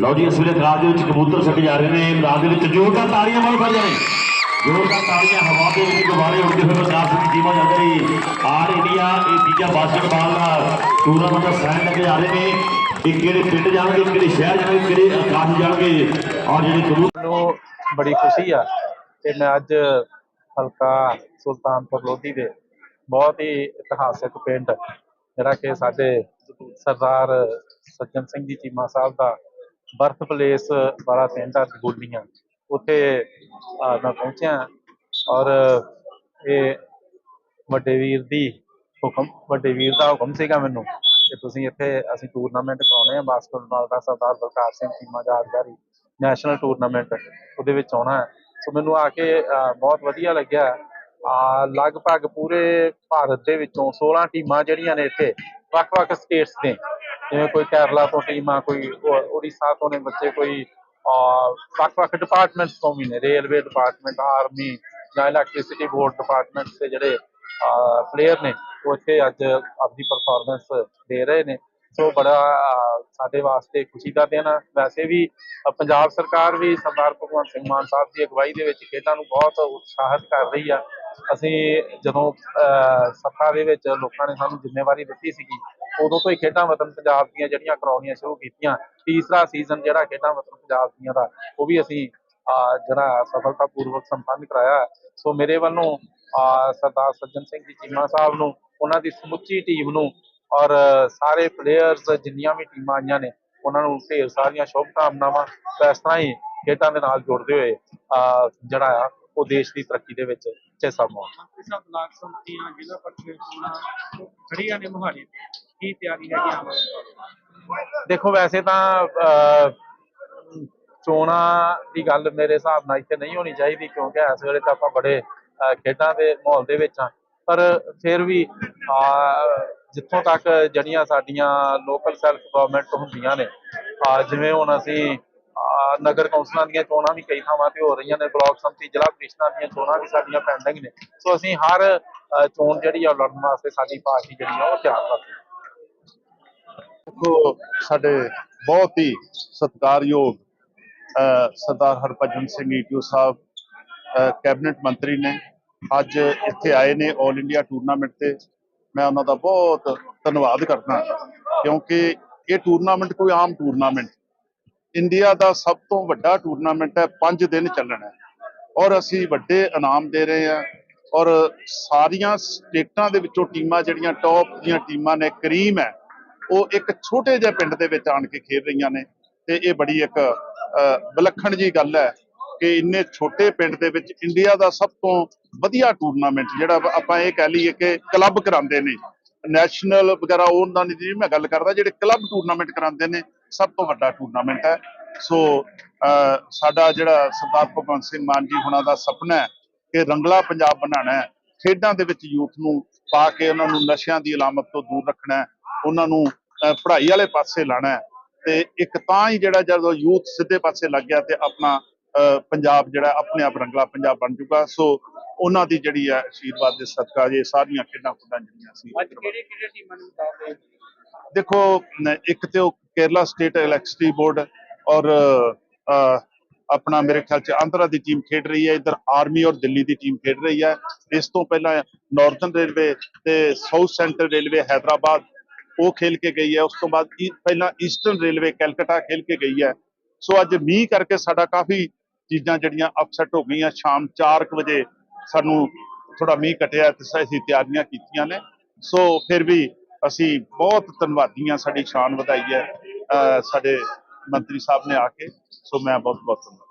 ਲਓ ਜੀ, ਇਸ ਵੇਲੇ ਗਰਾਜ ਦੇ ਵਿੱਚ ਕਬੂਤਰ ਛੱਡੇ ਜਾ ਰਹੇ ਨੇ। ਮੈਦਾਨ ਦੇ ਵਿੱਚ ਜ਼ੋਰਦਾਰ ਤਾੜੀਆਂ ਮਾਰੋ ਸਾਰਿਆਂ ਨੇ। ਜ਼ੋਰਦਾਰ ਤਾੜੀਆਂ ਹਵਾ ਦੇ ਵਿੱਚ ਗੁਬਾਰੇ ਉੱਡਦੇ ਹੋਏ ਵਿਕਾਸ ਦੀ ਟੀਮਾਂ ਜਾਂਦੇ ਰਹੀ। ਆਰ ਇੰਡੀਆ, ਇਹ ਤੀਜਾ ਬਾਸਕਟਬਾਲ ਦਾ ਟੂਰਨਾਮੈਂਟ ਦਾ ਸੈਨ ਲੈ ਕੇ ਰਹੇ ਨੇ। ਇਹ ਕਿਹੜੇ ਪਿੰਡ ਜਾਣਗੇ ਕਿਹੜੇ ਸ਼ਹਿਰ ਜਾਣਗੇ ਕਿਹੜੇ ਆਕਾਸ਼ ਜਾਣਗੇ। ਔਰ ਜਿਹੜੇ ਕਬੂਤਰ ਮੈਨੂੰ ਬੜੀ ਖੁਸ਼ੀ ਆ ਕਿ ਮੈਂ ਅੱਜ ਹਲਕਾ ਸੁਲਤਾਨਪੁਰ ਲੋਧੀ ਦੇ ਬਹੁਤ ਹੀ ਇਤਿਹਾਸਕ ਪਿੰਡ, ਜਿਹੜਾ ਕਿ ਸਾਡੇ ਸਰਦਾਰ ਸੱਜਣ ਸਿੰਘ ਜੀ ਚੀਮਾ ਸਾਹਿਬ ਦਾ ਬਰਥ ਪਲੇਸ ਵਾਲਾ ਪਿੰਡ ਆ ਗੋਲੀਆਂ ਉੱਥੇ ਮੈਂ ਪਹੁੰਚਿਆ ਔਰ ਇਹ ਵੱਡੇ ਵੀਰ ਦੀ ਹੁਕਮ, ਵੱਡੇ ਵੀਰ ਦਾ ਹੁਕਮ ਸੀਗਾ ਮੈਨੂੰ ਕਿ ਤੁਸੀਂ ਇੱਥੇ ਅਸੀਂ ਟੂਰਨਾਮੈਂਟ ਕਰਾਉਣੇ ਆ ਬਾਸਕਟਬਾਲ ਦਾ ਸਰਦਾਰ ਬਲਕਾਰ ਸਿੰਘ ਚੀਮਾ ਯਾਦਗਾਰੀ ਨੈਸ਼ਨਲ ਟੂਰਨਾਮੈਂਟ ਉਹਦੇ ਵਿੱਚ ਆਉਣਾ ਹੈ। ਸੋ ਮੈਨੂੰ ਆ ਕੇ ਬਹੁਤ ਵਧੀਆ ਲੱਗਿਆ ਆ ਲਗਭਗ ਪੂਰੇ ਭਾਰਤ ਦੇ ਵਿੱਚੋਂ 16 ਟੀਮਾਂ ਜਿਹੜੀਆਂ ਨੇ ਇੱਥੇ ਵੱਖ-ਵੱਖ ਸਟੇਟਸ ਦੇ ਜਿਵੇਂ ਕੋਈ ਕੇਰਲਾ ਤੋਂ ਟੀਮ ਆ, ਕੋਈ ਉੜੀਸਾ ਤੋਂ ਨੇ ਬੱਚੇ, ਕੋਈ ਵੱਖ-ਵੱਖ ਡਿਪਾਰਟਮੈਂਟਸ ਤੋਂ ਵੀ ਨੇ। ਰੇਲਵੇ ਡਿਪਾਰਟਮੈਂਟ ਆਰਮੀ ਜਾਂ ਇਲੈਕਟ੍ਰਿਸਿਟੀ ਬੋਰਡ ਡਿਪਾਰਟਮੈਂਟ ਦੇ ਜਿਹੜੇ ਪਲੇਅਰ ਨੇ, ਉਹ ਇੱਥੇ ਅੱਜ ਆਪਣੀ ਪਰਫਾਰਮੈਂਸ ਦੇ ਰਹੇ ਨੇ। ਸੋ ਬੜਾ ਸਾਡੇ ਵਾਸਤੇ ਖੁਸ਼ੀ ਦਾ ਦਿਨ ਆ। ਵੈਸੇ ਵੀ ਪੰਜਾਬ ਸਰਕਾਰ ਵੀ ਸਰਦਾਰ ਭਗਵੰਤ ਸਿੰਘ ਮਾਨ ਸਾਹਿਬ ਦੀ ਅਗਵਾਈ ਦੇ ਵਿੱਚ ਖੇਡਾਂ ਨੂੰ ਬਹੁਤ ਉਤਸ਼ਾਹਿਤ ਕਰ ਰਹੀ ਆ। ਅਸੀਂ ਜਦੋਂ ਅਹ, ਸੱਤਾ ਦੇ ਵਿੱਚ ਲੋਕਾਂ ਨੇ ਸਾਨੂੰ ਜ਼ਿੰਮੇਵਾਰੀ ਦਿੱਤੀ ਸੀਗੀ ਉਦੋਂ ਤੋਂ ਹੀ ਖੇਡਾਂ ਵਤਨ ਪੰਜਾਬ ਦੀਆਂ ਜਿਹੜੀਆਂ ਕਰਾਉਣੀਆਂ ਸ਼ੁਰੂ ਕੀਤੀਆਂ। ਤੀਸਰਾ ਸੀਜ਼ਨ ਜਿਹੜਾ ਖੇਡਾਂ ਵਤਨ ਪੰਜਾਬ ਦੀਆਂ ਦਾ ਉਹ ਵੀ ਅਸੀਂ ਅਹ, ਜਿਹੜਾ ਸਫਲਤਾਪੂਰਵਕ ਸੰਪੰਨ ਕਰਾਇਆ। ਸੋ ਮੇਰੇ ਵੱਲੋਂ ਅਹ, ਸਰਦਾਰ ਸੱਜਣ ਸਿੰਘ ਜੀ ਚੀਮਾ ਸਾਹਿਬ ਨੂੰ ਉਹਨਾਂ ਦੀ ਸਮੁੱਚੀ ਟੀਮ ਨੂੰ ਔਰ ਸਾਰੇ ਪਲੇਅਰਸ ਜਿੰਨੀਆਂ ਵੀ ਟੀਮਾਂ ਆਈਆਂ ਨੇ ਉਹਨਾਂ ਨੂੰ ਢੇਰ ਸਾਰੀਆਂ ਸ਼ੁਭਕਾਮਨਾਵਾਂ ਤੇ ਇਸ ਤਰ੍ਹਾਂ ਹੀ ਖੇਡਾਂ ਦੇ ਨਾਲ ਜੁੜਦੇ ਹੋਏ ਅਹ, ਜਿਹੜਾ ਆ ਉਹ ਦੇਸ਼ ਦੀ ਤਰੱਕੀ ਦੇ ਵਿੱਚ ਹਿੱਸਾ ਪਾਉਣ। ਮੰਤਰੀ ਸਾਹਿਬ ਬਲਾਕ ਸੰਮਤੀਆਂ ਜ਼ਿਲ੍ਹਾ ਪਰਿਸ਼ਦ ਚੋਣਾਂ ਖੜੀਆਂ ਨੇ ਮੁਹਾਲੀ। ਕੀ ਤਿਆਰੀ ਹੈਗੀ ਆਉਣ ਵਾਲੀ? ਦੇਖੋ ਵੈਸੇ ਤਾਂ ਚੋਣਾਂ ਦੀ ਗੱਲ ਮੇਰੇ ਹਿਸਾਬ ਨਾਲ ਇੱਥੇ ਨਹੀਂ ਹੋਣੀ ਚਾਹੀਦੀ ਕਿਉਂਕਿ ਇਸ ਵੇਲੇ ਤਾਂ ਆਪਾਂ ਬੜੇ ਖੇਡਾਂ ਦੇ ਮਾਹੌਲ ਦੇ ਵਿੱਚ ਆ ਪਰ ਫਿਰ ਵੀ ਜਿੱਥੋਂ ਤੱਕ ਜਿਹੜੀਆਂ ਸਾਡੀਆਂ ਲੋਕਲ ਸੈਲਫ ਗਵਰਨਮੈਂਟ ਹੁੰਦੀਆਂ ਨੇ ਜਿਵੇਂ ਹੁਣ ਅਸੀਂ ਨਗਰ ਕੌਂਸਲਾਂ ਦੀਆਂ ਚੋਣਾਂ ਵੀ ਕਈ ਥਾਵਾਂ ਤੇ ਹੋ ਰਹੀਆਂ ਨੇ, ਬਲਾਕ ਸੰਮਤੀ, ਜ਼ਿਲ੍ਹਾ ਪ੍ਰੀਸ਼ਦਾਂ ਦੀਆਂ ਚੋਣਾਂ ਵੀ ਸਾਡੀਆਂ ਪੈਂਡਿੰਗ ਨੇ। ਸੋ ਅਸੀਂ ਹਰ ਚੋਣ ਜਿਹੜੀ ਆ ਉਹ ਲੜਨ ਵਾਸਤੇ ਸਾਡੀ ਪਾਰਟੀ ਜਿਹੜੀ ਆ ਉਹ ਤਿਆਰ ਰੱਖੀ ਦੇਖੋ, ਸਾਡੇ ਬਹੁਤ ਹੀ ਸਤਿਕਾਰਯੋਗ ਸਰਦਾਰ ਹਰਭਜਨ ਸਿੰਘ ਈਟੂ ਸਾਹਿਬ ਕੈਬਨਿਟ ਮੰਤਰੀ ਨੇ ਅੱਜ ਇੱਥੇ ਆਏ ਨੇ 올 ਇੰਡੀਆ ਟੂਰਨਾਮੈਂਟ ਤੇ। ਮੈਂ ਉਹਨਾਂ ਦਾ ਬਹੁਤ ਧੰਨਵਾਦ ਕਰਦਾ, ਕਿਉਂਕਿ ਇਹ ਟੂਰਨਾਮੈਂਟ ਕੋਈ ਆਮ ਟੂਰਨਾਮੈਂਟ ਇੰਡੀਆ ਦਾ ਸਭ ਤੋਂ ਵੱਡਾ ਟੂਰਨਾਮੈਂਟ ਹੈ 5 ਦਿਨ ਚੱਲਣਾ ਔਰ ਅਸੀਂ ਵੱਡੇ ਇਨਾਮ ਦੇ ਰਹੇ ਹਾਂ ਔਰ ਸਾਰੀਆਂ ਸਟੇਟਾਂ ਦੇ ਵਿੱਚੋਂ ਟੀਮਾਂ ਜਿਹੜੀਆਂ ਟੌਪ ਦੀਆਂ ਟੀਮਾਂ ਨੇ, ਕਰੀਮ ਹੈ, ਉਹ ਇੱਕ ਛੋਟੇ ਜਿਹੇ ਪਿੰਡ ਦੇ ਵਿੱਚ ਆਣ ਕੇ ਖੇਡ ਰਹੀਆਂ ਨੇ। ਤੇ ਇਹ ਬੜੀ ਇੱਕ ਵਿਲੱਖਣ ਜੀ ਗੱਲ ਹੈ ਕਿ ਇੰਨੇ ਛੋਟੇ ਪਿੰਡ ਦੇ ਵਿੱਚ ਇੰਡੀਆ ਦਾ ਸਭ ਤੋਂ ਵਧੀਆ ਟੂਰਨਾਮੈਂਟ ਜਿਹੜਾ ਆਪਾਂ ਇਹ ਕਹਿ ਲਈਏ ਕਿ ਕਲੱਬ ਕਰਾਉਂਦੇ ਨੇ। ਨੈਸ਼ਨਲ ਵਗੈਰਾ, ਉਹਨਾਂ ਦੀ ਮੈਂ ਗੱਲ ਕਰਦਾ, ਜਿਹੜੇ ਕਲੱਬ ਟੂਰਨਾਮੈਂਟ ਕਰਾਉਂਦੇ ਨੇ ਸਭ ਤੋਂ ਵੱਡਾ ਟੂਰਨਾਮੈਂਟ ਹੈ। ਸੋ ਸਾਡਾ ਜਿਹੜਾ ਸਰਦਾਰ ਭਗਵੰਤ ਸਿੰਘ ਮਾਨ ਜੀ ਹੁਣਾਂ ਦਾ ਸੁਪਨਾ ਹੈ ਕਿ ਰੰਗਲਾ ਪੰਜਾਬ ਬਣਾਉਣਾ ਹੈ। ਖੇਡਾਂ ਦੇ ਵਿੱਚ ਯੂਥ ਨੂੰ ਪਾ ਕੇ ਉਹਨਾਂ ਨੂੰ ਨਸ਼ਿਆਂ ਦੀ ਅਲਾਮਤ ਤੋਂ ਦੂਰ ਰੱਖਣਾ ਹੈ। ਉਹਨਾਂ ਨੂੰ ਪੜ੍ਹਾਈ ਵਾਲੇ ਪਾਸੇ ਲਾਣਾ ਹੈ। ਤੇ ਇੱਕ ਤਾਂ ਹੀ ਜਿਹੜਾ ਜਦੋਂ ਯੂਥ ਸਿੱਧੇ ਪਾਸੇ ਲੱਗ ਗਿਆ ਤੇ ਆਪਣਾ ਪੰਜਾਬ ਜਿਹੜਾ ਆਪਣੇ ਆਪ ਰੰਗਲਾ ਪੰਜਾਬ ਬਣ ਚੁੱਕਾ ਸੋ ਉਹਨਾਂ ਦੀ ਜਿਹੜੀ ਹੈ ਆਸ਼ੀਰਵਾਦ ਦੇ ਸਦਕਾ ਜੇ ਸਾਰੀਆਂ ਖੇਡਾਂ ਖੁੱਡਾਂ ਜਿਹੜੀਆਂ ਸੀ। ਅੱਜ ਕਿਹੜੇ ਕਿਹੜੇ ਟੀਮਾਂ ਨੂੰ ਦੇਖੋ ਇੱਕ ਤੇ ਉਹ ਕੇਰਲਾ ਸਟੇਟ ਇਲੈਕਟ੍ਰਿਸਿਟੀ ਬੋਰਡ ਔਰ ਅਹ, ਆਪਣਾ ਮੇਰੇ ਖਿਆਲ ਚ ਆਂਧਰਾ ਦੀ ਟੀਮ ਖੇਡ ਰਹੀ ਹੈ ਇਧਰ ਆਰਮੀ ਔਰ ਦਿੱਲੀ ਦੀ ਟੀਮ ਖੇਡ ਰਹੀ ਹੈ। ਇਸ ਤੋਂ ਪਹਿਲਾਂ ਨਾਰਥਰਨ ਰੇਲਵੇ ਤੇ ਸਾਊਥ ਸੈਂਟਰ ਰੇਲਵੇ ਹੈਦਰਾਬਾਦ ਉਹ ਖੇਲ ਕੇ ਗਈ ਹੈ। ਉਸ ਤੋਂ ਬਾਅਦ ਈ- ਪਹਿਲਾਂ ਈਸਟਰਨ ਰੇਲਵੇ ਕੈਲਕਟਾ ਖੇਲ ਕੇ ਗਈ ਹੈ। ਸੋ ਅੱਜ ਮੀਂਹ ਕਰਕੇ ਸਾਡਾ ਕਾਫੀ ਚੀਜ਼ਾਂ ਜਿਹੜੀਆਂ ਅਪਸੈਟ ਹੋ ਗਈਆਂ। ਸ਼ਾਮ 4:00 ਵਜੇ ਸਾਨੂੰ ਥੋੜਾ ਮੀਂਹ ਕਟਿਆ ਤੇ ਅਸੀਂ ਤਿਆਰੀਆਂ ਕੀਤੀਆਂ ਨੇ। ਸੋ ਫਿਰ ਵੀ ਅਸੀਂ ਬਹੁਤ ਧੰਨਵਾਦੀ ਹਾਂ। ਸਾਡੀ ਸ਼ਾਨ ਵਧਾਈ ਹੈ। ਸਾਡੇ ਮੰਤਰੀ ਸਾਹਿਬ ਨੇ ਆ ਕੇ ਸੋ ਮੈਂ ਬਹੁਤ ਬਹੁਤ ਧੰਨਵਾਦ।